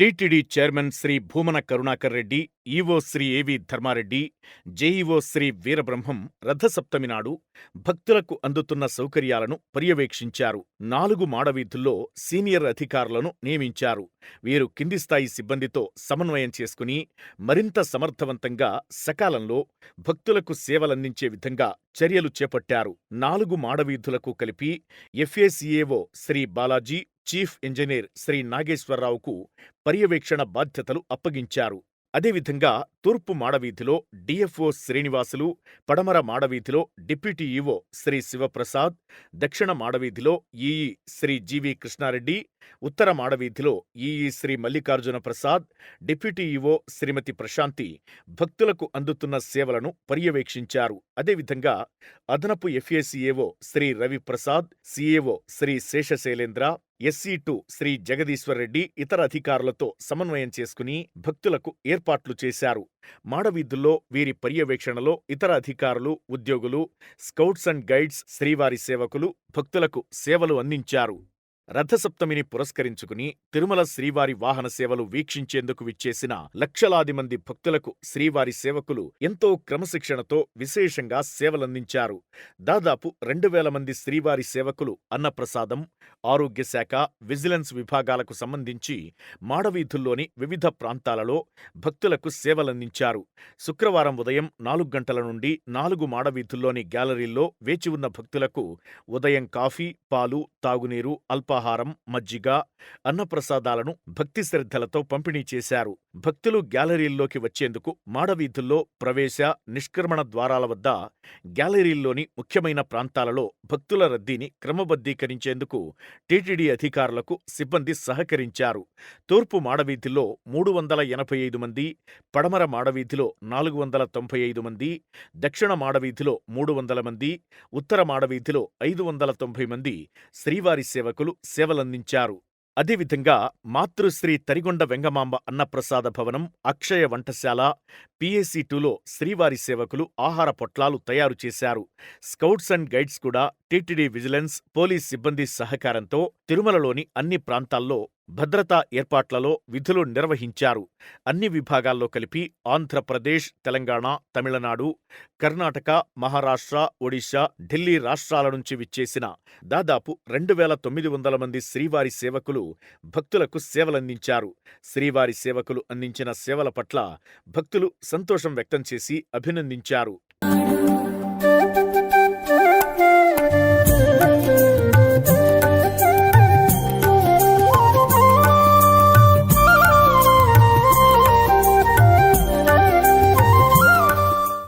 TTD chairman Shri Bhumana Karunakar Reddy, EO Shri AV Dharma Reddy, JEO Shri Veerabrahmam Rathasaptami నాడు భక్తులకు అందుతున్న సౌకర్యాలను పర్యవేక్షించారు. నాలుగు మాడవీధుల్లో సీనియర్ అధికారులను నియమించారు. వీరు కింది స్థాయి సిబ్బందితో సమన్వయం చేసుకుని మరింత సమర్థవంతంగా, సకాలంలో భక్తులకు సేవలందించే విధంగా చర్యలు చేపట్టారు. నాలుగు మాడవీధులకు కలిపి FACAO Shri Balaji, chief engineer Shri నాగేశ్వరరావుకు పర్యవేక్షణ బాధ్యతలు అప్పగించారు. అదేవిధంగా తూర్పు మాడవీధిలో డిఎఫ్ఓ శ్రీనివాసులు, పడమర మాడవీధిలో డిప్యూటీ ఈవో శ్రీ శివప్రసాద్, దక్షిణ మాడవీధిలో ఈఈ శ్రీ జీవి కృష్ణారెడ్డి, ఉత్తర మాడవీధిలో EE Shri Mallikarjuna Prasad, deputy EO Shrimati Prashanti భక్తులకు అందుతున్న సేవలను పర్యవేక్షించారు. అదేవిధంగా అదనపు FACAO Shri Raviprasad, CAO Shri Seshasailendra, SE two Shri Jagadeeswara Reddy ఇతర అధికారులతో సమన్వయం చేసుకుని భక్తులకు ఏర్పాట్లు చేశారు. మాడవీధుల్లో వీరి పర్యవేక్షణలో ఇతర అధికారులు, ఉద్యోగులు, స్కౌట్స్ అండ్ గైడ్స్, శ్రీవారి సేవకులు భక్తులకు సేవలు అందించారు. రథసప్తమిని పురస్కరించుకుని తిరుమల శ్రీవారి వాహన సేవలు వీక్షించేందుకు విచ్చేసిన లక్షలాది మంది భక్తులకు శ్రీవారి సేవకులు ఎంతో క్రమశిక్షణతో విశేషంగా సేవలందించారు. దాదాపు రెండు వేల మంది శ్రీవారి సేవకులు అన్నప్రసాదం, ఆరోగ్య శాఖ, విజిలెన్స్ విభాగాలకు సంబంధించి మాడవీధుల్లోని వివిధ ప్రాంతాలలో భక్తులకు సేవలందించారు. శుక్రవారం ఉదయం నాలుగు గంటల నుండి నాలుగు మాడవీధుల్లోని గ్యాలరీల్లో వేచి ఉన్న భక్తులకు ఉదయం కాఫీ, పాలు, తాగునీరు, అల్పాహారం, మజ్జిగ, అన్నప్రసాదాలను భక్తి శ్రద్ధలతో పంపిణీ చేశారు. భక్తులు గ్యాలరీల్లోకి వచ్చేందుకు మాడవీధుల్లో ప్రవేశ, నిష్క్రమణ ద్వారాల వద్ద, గ్యాలరీల్లోని ముఖ్యమైన ప్రాంతాలలో భక్తుల రద్దీని క్రమబద్ధీకరించేందుకు టీటీడీ అధికారులకు సిబ్బంది సహకరించారు. తూర్పు మాడవీధిలో మూడు వందల ఎనభై ఐదు మంది, పడమర మాడవీధిలో నాలుగు వందల తొంభై ఐదు మంది, దక్షిణ మాడవీధిలో మూడు వందల మంది, ఉత్తర మాడవీధిలో ఐదు వందల తొంభై మంది శ్రీవారి సేవకులు సేవలందించారు. అదేవిధంగా మాతృశ్రీ తరిగొండ వెంగమాంబ అన్నప్రసాద భవనం, అక్షయ వంటశాల, పిఎస్సి టూలో శ్రీవారి సేవకులు ఆహార పొట్లాలు తయారు చేశారు. స్కౌట్స్ అండ్ గైడ్స్ కూడా టీటీడీ విజిలెన్స్, పోలీస్ సిబ్బంది సహకారంతో తిరుమలలోని అన్ని ప్రాంతాల్లో భద్రతా ఏర్పాట్లలో విధులు నిర్వహించారు. అన్ని విభాగాల్లో కలిపి ఆంధ్రప్రదేశ్, తెలంగాణ, తమిళనాడు, కర్ణాటక, మహారాష్ట్ర, ఒడిశా, ఢిల్లీ రాష్ట్రాల నుంచి విచ్చేసిన దాదాపు రెండు వేల తొమ్మిది వందల మంది శ్రీవారి సేవకులు భక్తులకు సేవలందించారు. శ్రీవారి సేవకులు అందించిన సేవల పట్ల భక్తులు సంతోషం వ్యక్తం చేసి అభినందించారు.